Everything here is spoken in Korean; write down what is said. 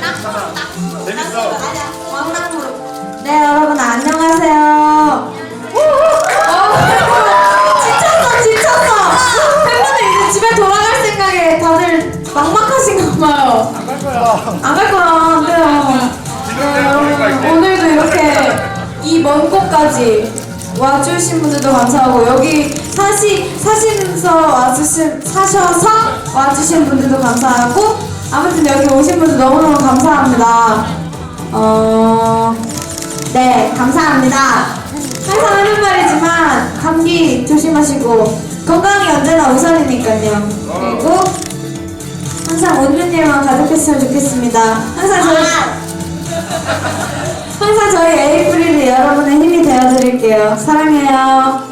재밌어. 왕랑무릎. 네 여러분 안녕하세요. 어, 지쳤어 지쳤어. 팬분들 이제 집에 돌아갈 생각에 다들 막막하신가 봐요. 안갈 거야. 안 갈 거야 안 돼요. 네, 여러분. 오늘도 이렇게 이 먼 곳까지 와주신 분들도 감사하고 여기 사시 사시면서 와주신 사셔서 와주신 분들도 감사하고 아무튼 여기 오신 분들 너무너무 감사합니다. 어, 네 감사합니다. 항상 하는 말이지만 감기 조심하시고 건강이 언제나 우선이니까요. 그리고 항상 웃는 일만 가득했으면 좋겠습니다. 항상 저희 항상 저희 에이프릴이 여러분의 힘이 되어드릴게요. 사랑해요.